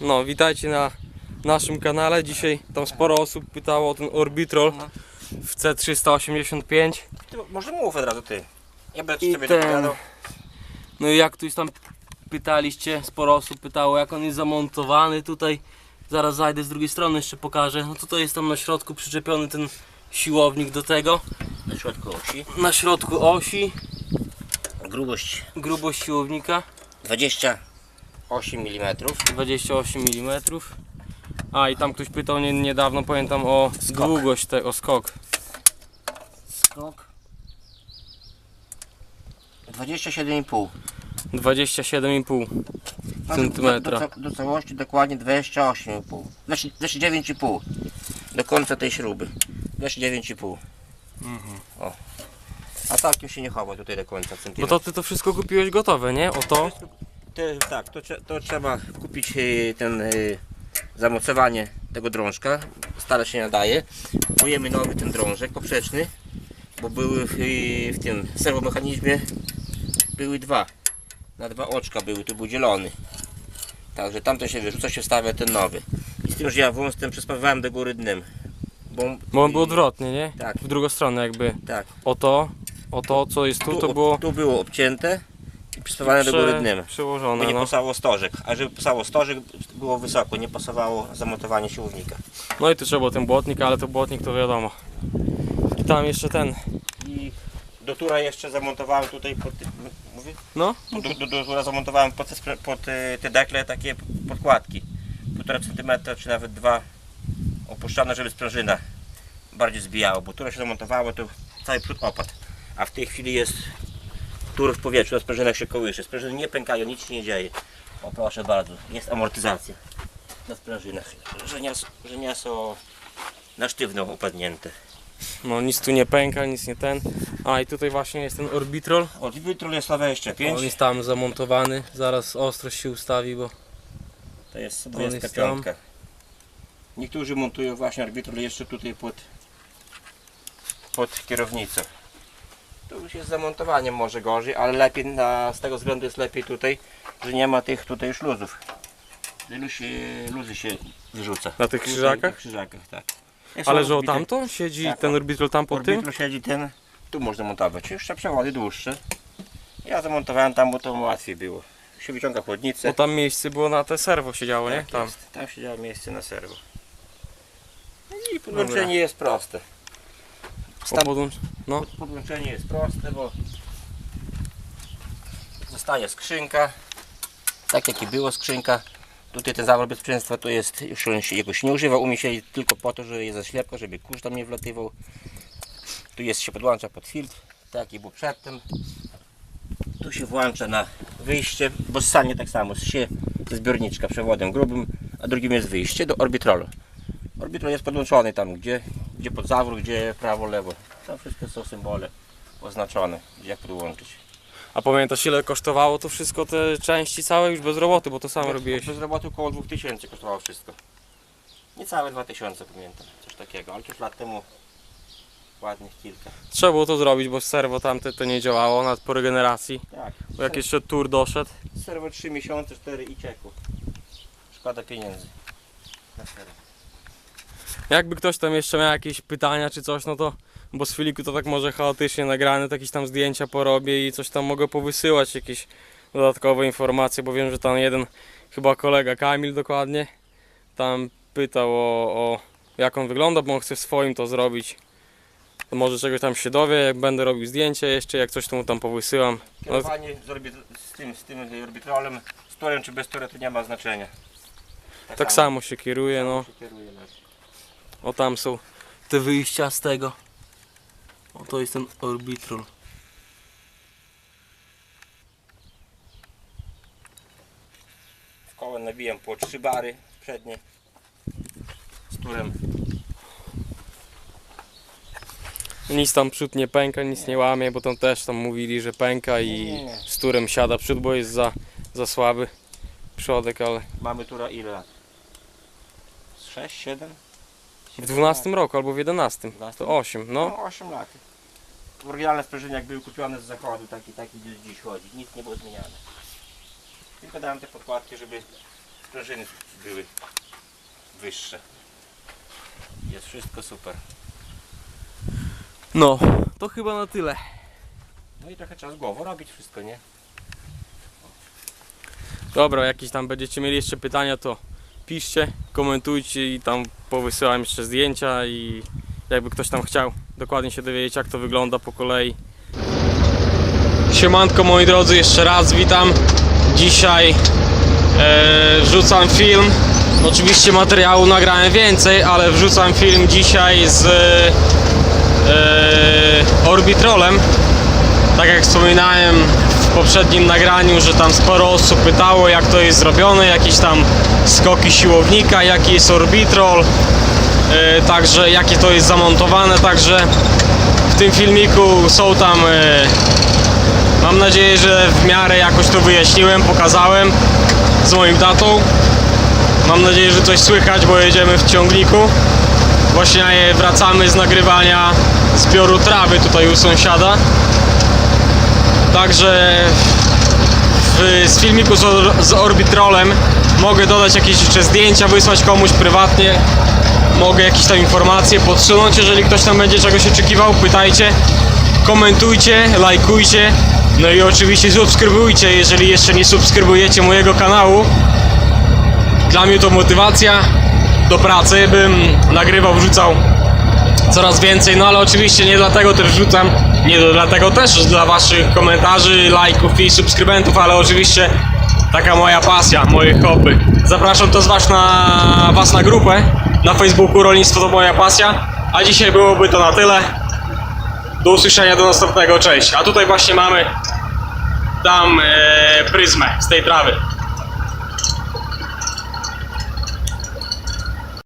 No, witajcie na naszym kanale. Dzisiaj tam sporo osób pytało o ten Orbitrol No. w C385. Ty, może mów od razu ty. Ja będę I sobie ten- dopowiadał. No i jak ktoś tam pytaliście, sporo osób pytało jak on jest zamontowany tutaj. Zaraz zajdę z drugiej strony, jeszcze pokażę. No tutaj jest tam na środku przyczepiony ten siłownik do tego. Na środku osi. Na środku osi, Grubość grubość siłownika 28 mm. 28 mm. A i tam ktoś pytał nie, niedawno, pamiętam o długość, te, o skok. Skok. 27,5. 27,5 No, Centymetra. Do, do, do całości dokładnie 28,5. Znaczy 29,5. Do końca tej śruby. 29,5. O. A takim się nie chowa tutaj do końca Bo centymetra. to ty to wszystko kupiłeś gotowe, nie? O to. Te, tak, to, to trzeba kupić y, ten y, zamocowanie tego drążka. Stale się nadaje. Kupujemy nowy ten drążek poprzeczny, bo były w, y, w tym serwomechanizmie były dwa. Na dwa oczka były, tu był zielony. Także tamten się wyrzuca, się wstawia ten nowy. I z tym, że ja wąs ten przespawałem do góry dnem. Bo, Bo on był odwrotnie, nie? Tak. W drugą stronę jakby. Tak. O to, o to co jest tu, to ob- było tu było obcięte i przyspawane do góry dnem. Bo przełożone. nie No. pasowało stożek, a żeby pasowało stożek było wysoko, nie pasowało zamontowanie siłownika. no i tu trzeba ten błotnik, ale to błotnik to wiadomo. I tam jeszcze ten. I do tura jeszcze zamontowałem tutaj pod, mówię? No, Do, do, do tura zamontowałem pod, pod y, te dekle takie podkładki. 1,5 cm czy nawet dwa opuszczane, żeby sprężyna bardziej zbijała, bo tura się zamontowało, to cały przód opadł. A w tej chwili jest tur w powietrzu, a sprężyna się kołysze. Sprężyny nie pękają, nic się nie dzieje. O proszę bardzo, jest amortyzacja na sprężynach. Że nie, że nie są na sztywno upadnięte. no nic tu nie pęka, nic nie ten. A i tutaj właśnie jest ten Orbitrol. Od Vitrol jest 125. On jest tam zamontowany. Zaraz ostrość się ustawi, bo To jest On jest 25. Niektórzy montują właśnie arbitrol jeszcze tutaj pod, pod kierownicą. Tu już jest zamontowanie może gorzej, ale lepiej na, z tego względu jest lepiej tutaj, że nie ma tych tutaj już luzów. Wielu się, luzy się wyrzuca. Na tych krzyżakach? Na krzyżakach, tak. Jak ale są że o tamto siedzi Tak, ten Orbitrol tam pod tym? Orbitrol siedzi ten, tu można montować. Jeszcze przewody dłuższe. Ja zamontowałem tam, bo to łatwiej było. Się wyciąga chłodnicę. Bo tam miejsce było na te serwo siedziało, nie? Tak Tam. jest. Tam siedziało miejsce na serwo. I podłączenie jest proste. Stan- podłącz... No. pod- Podłączenie jest proste, bo zostaje skrzynka. Tak jak i było skrzynka. Tutaj ten zawór bezpieczeństwa to jest, już on się jakoś nie używa, umie się tylko po to, że jest zaślepka, żeby kurz tam nie wlatywał. Tu jest się podłącza pod filtr, tak jak i był przedtem. Tu się włącza na wyjście, bo ssanie tak samo, się ze zbiorniczka przewodem grubym, a drugim jest wyjście do orbitrolu. Orbitrol jest podłączony tam, gdzie, gdzie pod zawór, gdzie prawo, lewo. Tam wszystkie są symbole oznaczone, gdzie jak podłączyć. A pamiętasz ile kosztowało to wszystko, te części całe już bez roboty, bo to sam robiłeś. Bez roboty około 2000 kosztowało wszystko. Niecałe 2000 pamiętam, coś takiego, ale już lat temu ładnych kilka. Trzeba było to zrobić, bo serwo tamte to nie działało, nawet po regeneracji. Tak, Bo jak jeszcze tur doszedł. serwo 3 miesiące, 4 i cieku. Szkoda pieniędzy. Na serwo. Jakby ktoś tam jeszcze miał jakieś pytania czy coś, no to bo z Filiku to tak może chaotycznie nagrane, to jakieś tam zdjęcia porobię i coś tam mogę powysyłać, jakieś dodatkowe informacje, bo wiem, że tam jeden chyba kolega Kamil dokładnie tam pytał o, o jak on wygląda, bo on chce w swoim to zrobić. To może czegoś tam się dowie, jak będę robił zdjęcie jeszcze, jak coś to mu tam powysyłam. No, Kierowanie z, orbit, z, tym, z tym orbitrolem, z turem czy bez tura to nie ma znaczenia. tak samo się kieruje, no. się kieruje lepiej. O tam są te wyjścia z tego. O to jest ten orbitrol. W koło nabijam po trzy bary przednie z turem. Nic tam przód nie pęka, nic nie łamie, bo tam też tam mówili, że pęka i Nie, z turem siada przód, bo jest za, za słaby przodek, ale Mamy tura ile lat? 6, 7? W 12 roku albo w 11 12? to 8, no. No 8 lat. Oryginalne sprężyny jak były kupione z zachodu, taki, taki gdzie dziś chodzi. Nic nie było zmieniane. Tylko dałem te podkładki, żeby sprężyny były wyższe. Jest wszystko super. No, to chyba na tyle. No i trochę trzeba z głową robić wszystko, nie? Dobra, jakieś tam będziecie mieli jeszcze pytania, to piszcie, komentujcie i tam powysyłam jeszcze zdjęcia i jakby ktoś tam chciał dokładnie się dowiedzieć jak to wygląda po kolei. Siemanko moi drodzy, jeszcze raz witam. Dzisiaj e, wrzucam film. Oczywiście materiału nagrałem więcej, ale wrzucam film dzisiaj z e, Orbitrolem. Tak jak wspominałem w poprzednim nagraniu, że tam sporo osób pytało jak to jest zrobione, jakieś tam skoki siłownika, jaki jest orbitrol, e, także jakie to jest zamontowane, także w tym filmiku są tam e, mam nadzieję, że w miarę jakoś to wyjaśniłem, pokazałem z moim tatą. Mam nadzieję, że coś słychać, bo jedziemy w ciągniku. Właśnie wracamy z nagrywania zbioru trawy tutaj u sąsiada. Także w, z filmiku z, z Orbitrolem mogę dodać jakieś jeszcze zdjęcia, wysłać komuś prywatnie. Mogę jakieś tam informacje podsunąć, jeżeli ktoś tam będzie czegoś oczekiwał, pytajcie, komentujcie, lajkujcie. No i oczywiście subskrybujcie, jeżeli jeszcze nie subskrybujecie mojego kanału. Dla mnie to motywacja do pracy, bym nagrywał, wrzucał coraz więcej, no ale oczywiście nie dlatego też wrzucam, nie dlatego też dla waszych komentarzy, lajków i subskrybentów, ale oczywiście taka moja pasja, moje hobby. Zapraszam też was na, was na grupę na Facebooku Rolnictwo to moja pasja, a dzisiaj byłoby to na tyle. Do usłyszenia, do następnego, cześć. A tutaj właśnie mamy tam e, pryzmę z tej trawy.